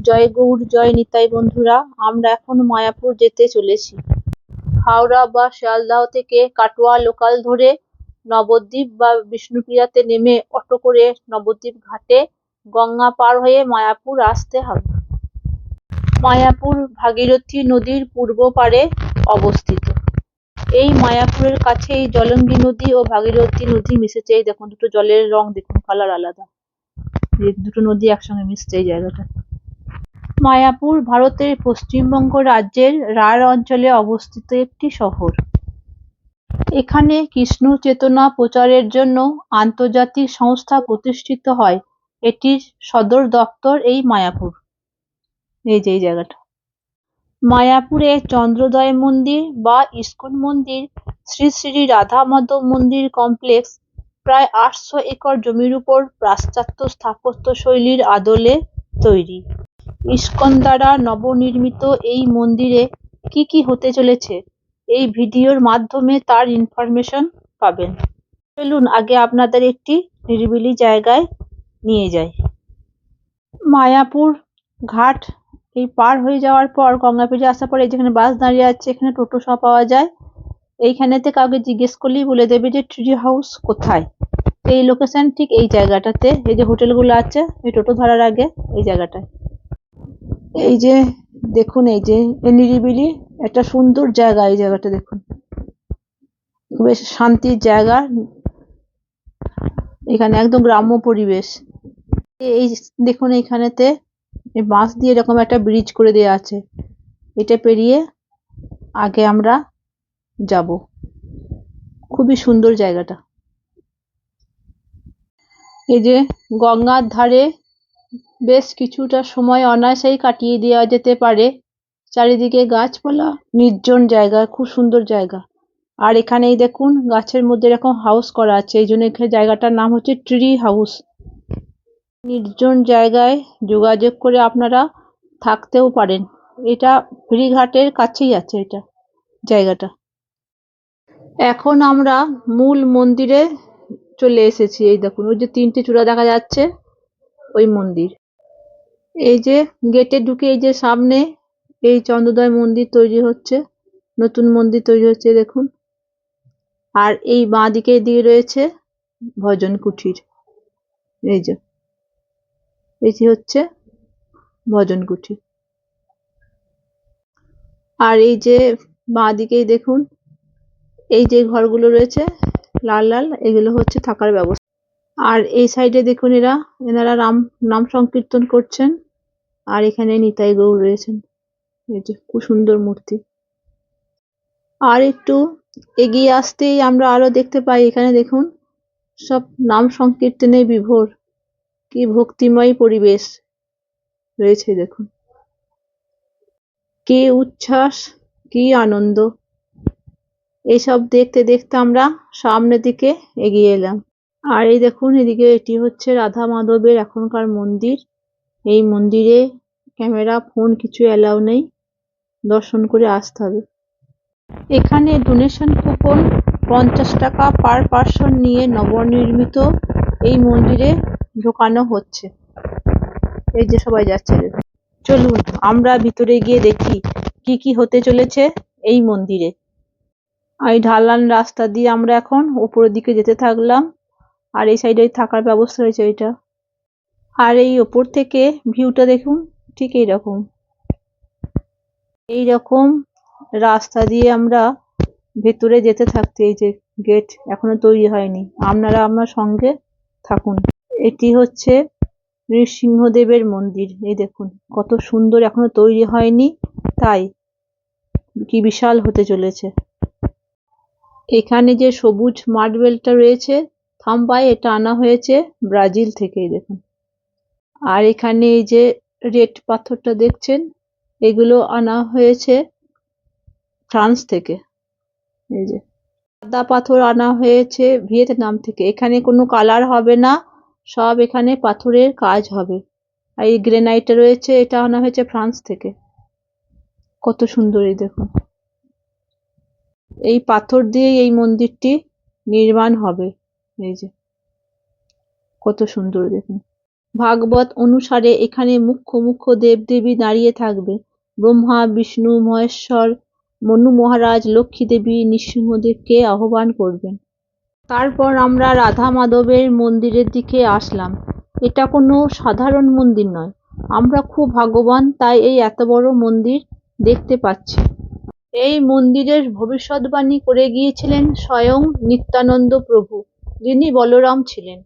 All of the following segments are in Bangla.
জয় গৌর, জয় নিতাই বন্ধুরা, আমরা এখন মায়াপুর যেতে চলেছি। হাওড়া বা শিয়ালদাহ থেকে কাটোয়া লোকাল ধরে নবদ্বীপ বা বিষ্ণুপ্রিয়াতে নেমে অটো করে নবদ্বীপ ঘাটে গঙ্গা পার হয়ে মায়াপুর আসতে হবে। মায়াপুর ভাগীরথী নদীর পূর্ব পারে অবস্থিত। এই মায়াপুরের কাছেই জলঙ্গি নদী ও ভাগীরথী নদী মিশেছে। এই দেখুন, দুটো জলের রং দেখুন কালার আলাদা। দুটো নদী একসঙ্গে মিশছে এই জায়গাটা। মায়াপুর ভারতের পশ্চিমবঙ্গ রাজ্যের রাঢ় অঞ্চলে অবস্থিত একটি শহর। এখানে কৃষ্ণ চেতনা প্রচারের জন্য আন্তর্জাতিক সংস্থা প্রতিষ্ঠিত হয়। এটির সদর দপ্তর এই মায়াপুর। এই যে, এই জায়গাটা। মায়াপুরে চন্দ্রোদয় মন্দির বা ইস্কন মন্দির, শ্রী শ্রী রাধা মাধব মন্দির কমপ্লেক্স, প্রায় আটশো একর জমির উপর পাশ্চাত্য স্থাপত্য শৈলীর আদলে তৈরি। ইস্কন দ্বারা নবনির্মিত এই মন্দিরে কি কি হতে চলেছে? এই ভিডিওর মাধ্যমে তার ইনফরমেশন পাবেন। চলুন আগে আপনাদের একটি নিরিবিলি জায়গায় নিয়ে যাই। মায়াপুর ঘাট, এই পার হয়ে যাওয়ার পর গঙ্গাপীঠে আসার পরে যেখানে বাস দাঁড়িয়ে আছে, এখানে টোটো সব পাওয়া যায়। এইখানেতে কাউকে জিজ্ঞেস করলেই বলে দেবে যে ট্রি হাউস কোথায়? এই লোকেশন ঠিক এই জায়গাটাতে, এই যে হোটেলগুলো আছে, এই টোটো ধরার আগে এই জায়গাটায়। এই যে দেখুন, এই যে নিরিবিলি একটা সুন্দর জায়গা, এই জায়গাটা দেখুন। বেশ শান্তির জায়গা। এখানে একদম গ্রাম্য পরিবেশ। এই দেখুন, এইখানেতে বাঁশ দিয়ে এরকম একটা ব্রিজ করে দেওয়া আছে। এটা পেরিয়ে আগে আমরা যাব। খুবই সুন্দর জায়গাটা। এই যে গঙ্গার ধারে বেশ কিছুটা সময় অনায়াসেই কাটিয়ে দেওয়া যেতে পারে। চারিদিকে গাছপালা, নির্জন জায়গা, খুব সুন্দর জায়গা। আর এখানেই দেখুন, গাছের মধ্যে এরকম হাউস করা আছে। এই জন্য এখানে জায়গাটার নাম হচ্ছে ট্রি হাউস নির্জন জায়গায় যোগাযোগ করে আপনারা থাকতেও পারেন। এটা ফেরিঘাটের কাছেই আছে এটা জায়গাটা। এখন আমরা মূল মন্দিরে চলে এসেছি। এই দেখুন, ওই যে তিনটে চূড়া দেখা যাচ্ছে, ওই মন্দির। এই যে গেটে ঢুকে এই যে সামনে এই চন্দ্রোদয় মন্দির তৈরি হচ্ছে, নতুন মন্দির তৈরি হচ্ছে, দেখুন। আর এই বাঁ দিকে দিয়ে রয়েছে ভজন কুঠির। এই যে এটি হচ্ছে ভজন কুঠির। আর এই যে বাঁ দিকেই দেখুন, এই যে ঘরগুলো রয়েছে, লাল লাল, এগুলো হচ্ছে থাকার ব্যবস্থা। আর এই সাইডে দেখুন এরা, এনারা রাম, নাম সংকীর্তন করছেন, আর এখানে নিতাই গৌর রয়েছেন। এই যে খুব সুন্দর মূর্তি। আর একটু এগিয়ে আসতেই আমরা আরও দেখতে পাই, এখানে দেখুন, সব নাম সংকীর্তনে বিভোর। কি ভক্তিময় পরিবেশ রয়েছে দেখুন। কি উচ্ছ্বাস, কি আনন্দ। এইসব দেখতে দেখতে আমরা সামনের দিকে এগিয়ে এলাম। আর এই দেখুন, এদিকে এটি হচ্ছে রাধা মাধবের এখনকার মন্দির। এই মন্দিরে ক্যামেরা, ফোন কিছু অ্যালাউ নেই। দর্শন করে আসতে হবে। এখানে ডোনেশন কুপন পঞ্চাশ টাকা পার পার্সন নিয়ে নবনির্মিত এই মন্দিরে ঢোকানো হচ্ছে। এই যে সবাই যাচ্ছে। চলুন, আমরা ভিতরে গিয়ে দেখি কি কি হতে চলেছে এই মন্দিরে। এই ঢালান রাস্তা দিয়ে আমরা এখন উপরের দিকে যেতে থাকলাম। আর এই সাইডে থাকার ব্যবস্থা রয়েছে এটা আর এই ওপর থেকে ভিউটা দেখুন, ঠিক এইরকম। এইরকম রাস্তা দিয়ে আমরা ভেতরে যেতে থাকতে, এই যে গেট এখনও তৈরি হয়নি, আপনারা আমার সঙ্গে থাকুন। এটি হচ্ছে নৃসিংহদেবের মন্দির, এই দেখুন, কত সুন্দর এখনও তৈরি হয়নি, তাই কি বিশাল হতে চলেছে। এখানে যে সবুজ মার্বেলটা রয়েছে থাম্বায় এটা আনা হয়েছে ব্রাজিল থেকে দেখুন। আর এখানে এই যে রেড পাথরটা দেখছেন, এগুলো আনা হয়েছে ফ্রান্স থেকে। এই যে সাদা পাথর আনা হয়েছে ভিয়েতনাম থেকে। এখানে কোনো কালার হবে না, সব এখানে পাথরের কাজ হবে। আর এই গ্রেনাইটটা রয়েছে, এটা আনা হয়েছে ফ্রান্স থেকে। কত সুন্দর এই দেখুন। এই পাথর দিয়ে এই মন্দিরটি নির্মাণ হবে। এই যে, কত সুন্দর দেখুন। ভাগবত অনুসারে এখানে মুখ্য মুখ্য দেবদেবী দাঁড়িয়ে থাকবে। ব্রহ্মা, বিষ্ণু, মহেশ্বর, মনু মহারাজ লক্ষ্মী দেবী নৃসিংহদেবকে আহ্বান করবেন। তারপর আমরা রাধা মাধবের মন্দিরের দিকে আসলাম। এটা কোনো সাধারণ মন্দির নয়। আমরা খুব ভাগ্যবান, তাই এই এত বড় মন্দির দেখতে পাচ্ছি। এই মন্দিরের ভবিষ্যৎবাণী করে গিয়েছিলেন স্বয়ং নিত্যানন্দ প্রভু। যিনি বলরাম ছিলেন।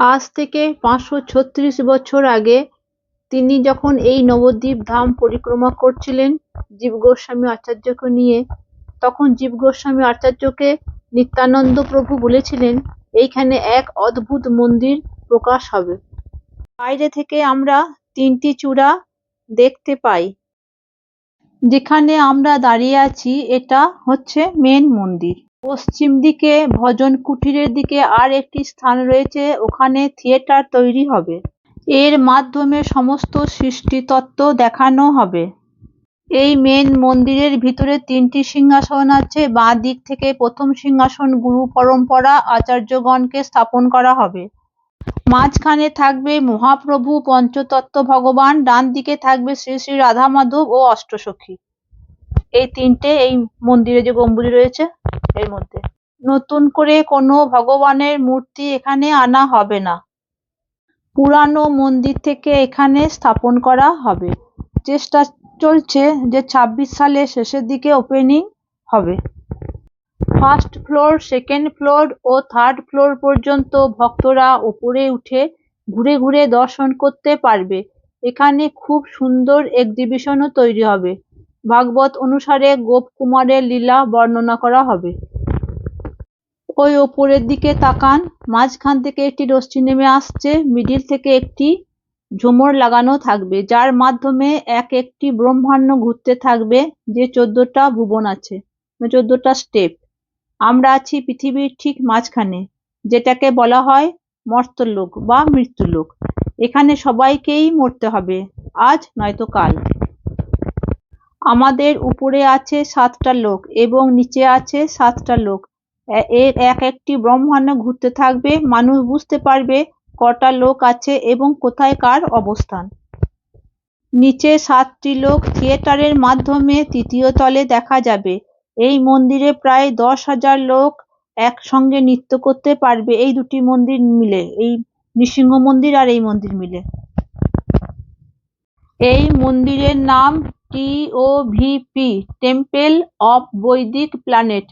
আজ থেকে পাঁচশো ছত্রিশ বছর আগে তিনি যখন এই নবদ্বীপ ধাম পরিক্রমা করছিলেন জীব গোস্বামী আচার্যকে নিয়ে, তখন জীব গোস্বামী আচার্যকে নিত্যানন্দ প্রভু বলেছিলেন, এইখানে এক অদ্ভুত মন্দির প্রকাশ হবে। বাইরে থেকে আমরা তিনটি চূড়া দেখতে পাই। যেখানে আমরা দাঁড়িয়ে আছি, এটা হচ্ছে মেন মন্দির। পশ্চিম দিকে ভজন কুটিরের দিকে আর একটি স্থান রয়েছে, ওখানে থিয়েটার তৈরি হবে। এর মাধ্যমে সমস্ত সৃষ্টিতত্ত্ব দেখানো হবে। এই মেন মন্দিরের ভিতরে তিনটি সিংহাসন আছে, বাঁ দিক থেকে প্রথম সিংহাসন গুরু পরম্পরা আচার্যগণকে স্থাপন করা হবে। মাঝখানে থাকবে মহাপ্রভু, পঞ্চতত্ত্ব ভগবান, ডান দিকে থাকবে শ্রী শ্রী রাধা মাধব ও অষ্টসখী। এই তিনটে, এই মন্দিরে যে গম্বুজ রয়েছে, এর মধ্যে। নতুন করে কোনো ভগবানের মূর্তি এখানে আনা হবে না। পুরানো মন্দির থেকে এখানে স্থাপন করা হবে। চেষ্টা চলছে যে ছাব্বিশ সালের শেষের দিকে ওপেনিং হবে। ফার্স্ট ফ্লোর সেকেন্ড ফ্লোর ও থার্ড ফ্লোর পর্যন্ত ভক্তরা ওপরে উঠে ঘুরে ঘুরে দর্শন করতে পারবে। এখানে খুব সুন্দর এক্সিবিশনও তৈরি হবে। ভাগবত অনুসারে গোপ কুমারের লীলা বর্ণনা করা হবে। ওই ওপরের দিকে তাকান, মাঝখান থেকে একটি রশ্মি নেমে আসছে, মিডিল থেকে একটি ঝুমর লাগানো থাকবে, যার মাধ্যমে এক একটি ব্রহ্মাণ্ড ঘুরতে থাকবে, যে চোদ্দটা ভুবন আছে চোদ্দটা স্টেপ। আমরা আছি পৃথিবীর ঠিক মাঝখানে, যেটাকে বলা হয় মর্তলোক বা মৃত্যুলোক। এখানে সবাইকেই মরতে হবে, আজ নয়তো কাল। আমাদের উপরে আছে সাতটা লোক এবং নিচে আছে সাতটা লোক। এর এক একটি ব্রহ্মাণ্ড ঘুরতে থাকবে, মানুষ বুঝতে পারবে কটা লোক আছে এবং কোথায় কার অবস্থান। নিচে সাতটি লোক থিয়েটারের মাধ্যমে তৃতীয় তলে দেখা যাবে। এই মন্দিরে প্রায় দশ হাজার লোক একসঙ্গে নৃত্য করতে পারবে এই দুটি মন্দির মিলে, এই নৃসিংহ মন্দির আর এই মন্দির মিলে। এই মন্দিরের নাম TOVP temple of Vedic planet,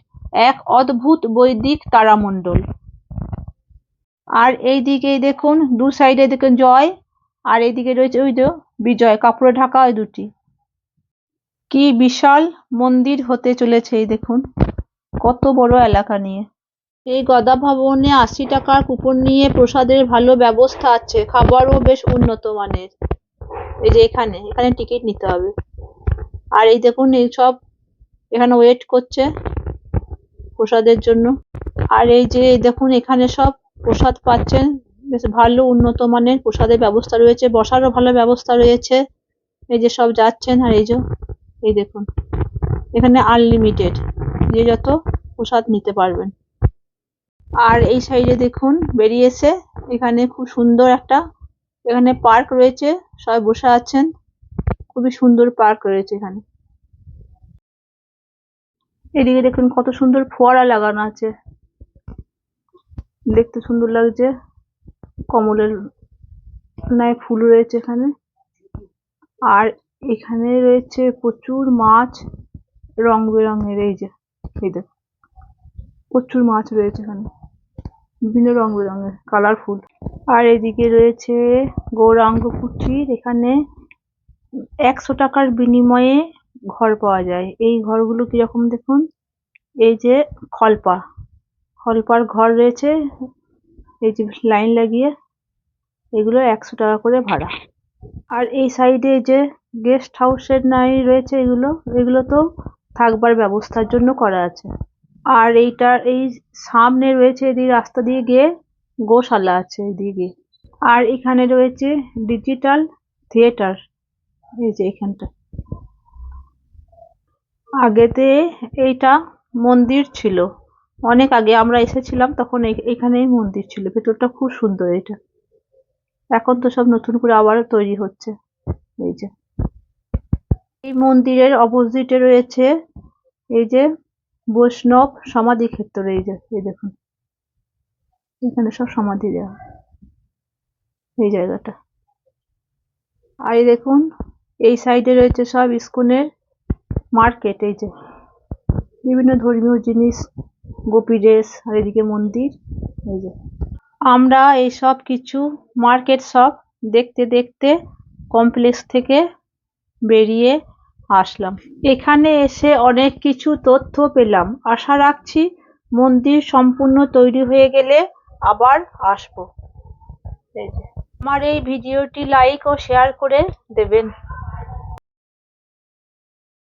এক অদ্ভুত বৈদিক তারামণ্ডল। আর এই দিকে দেখুন, দু সাইডে দেখুন জয়, আর এইদিকে রয়েছে ওই যে বিজয়, কাপড়ে ঢাকা ওই দুটি। কি বিশাল মন্দির হতে চলেছে এই দেখুন, কত বড় এলাকা নিয়ে। এই গদা ভবনে আশি টাকার কুপন নিয়ে প্রসাদের ভালো ব্যবস্থা আছে, খাবারও বেশ উন্নত মানের। এই যে এখানে এখানে টিকিট নিতে হবে। আর এই দেখুন, এই সব এখানে ওয়েট করছে প্রসাদের জন্য। আর এই যে দেখুন, এখানে সব প্রসাদ পাচ্ছেন। বেশ ভালো উন্নত মানের প্রসাদের ব্যবস্থা রয়েছে, বসারও ভালো ব্যবস্থা রয়েছে। এই যে সব যাচ্ছেন, আর এই যে, এই দেখুন, এখানে আনলিমিটেড যে যত প্রসাদ নিতে পারবেন। আর এই সাইডে দেখুন, বেরিয়েছে, এখানে খুব সুন্দর একটা, এখানে পার্ক রয়েছে, সবাই বসে আছেন। খুবই সুন্দর পার্ক রয়েছে এখানে। এদিকে দেখুন কত সুন্দর ফোয়ারা লাগানো আছে। দেখতে সুন্দর লাগছে। কমলের নাই ফুল রয়েছে এখানে। আর এখানে রয়েছে প্রচুর মাছ রং বেরঙের, এই যে, এই প্রচুর মাছ রয়েছে এখানে। বিভিন্ন রং বেরঙের কালারফুল আর এদিকে রয়েছে গৌরাঙ্গ কুটির, এখানে একশো টাকার বিনিময়ে ঘর পাওয়া যায়। এই ঘরগুলো কীরকম দেখুন? এই যে খলপা। খলপার ঘর রয়েছে, এই যে লাইন লাগিয়ে, এগুলো একশো টাকা করে ভাড়া। আর এই সাইডে যে গেস্ট হাউসের নাই রয়েছে এগুলো এগুলো তো থাকবার ব্যবস্থার জন্য করা আছে। আর এইটার এই সামনে রয়েছে এদিকে রাস্তা দিয়ে গিয়ে গোশালা আছে এদিকে। আর এখানে রয়েছে ডিজিটাল থিয়েটার। এই যে এখানটা। আগেতে এইটা মন্দির ছিল। অনেক আগে আমরা এসেছিলাম তখন এখানেই মন্দির ছিল। ভেতরটা খুব সুন্দর এটা। এখন তো সব নতুন করে আবার তৈরি হচ্ছে। এই যে। এই মন্দিরের অপোজিটে রয়েছে এই যে বৈষ্ণব সমাধি ক্ষেত্র। এই যে, এই দেখুন। এখানে সব সমাধি দেওয়া। এই জায়গাটা। আর এই দেখুন এই সাইডে রয়েছে সব ইস্কনের মার্কেট, এই যে। বিভিন্ন ধর্মীয় জিনিস, গোপী ড্রেস, আর এদিকে মন্দির, এই যে। আমরা এই সব কিছু মার্কেট সব দেখতে দেখতে কমপ্লেক্স থেকে বেরিয়ে আসলাম। এখানে এসে অনেক কিছু তথ্য পেলাম। আশা রাখছি মন্দির সম্পূর্ণ তৈরি হয়ে গেলে আবার আসব। আমার এই ভিডিওটি লাইক ও শেয়ার করে দেবেন।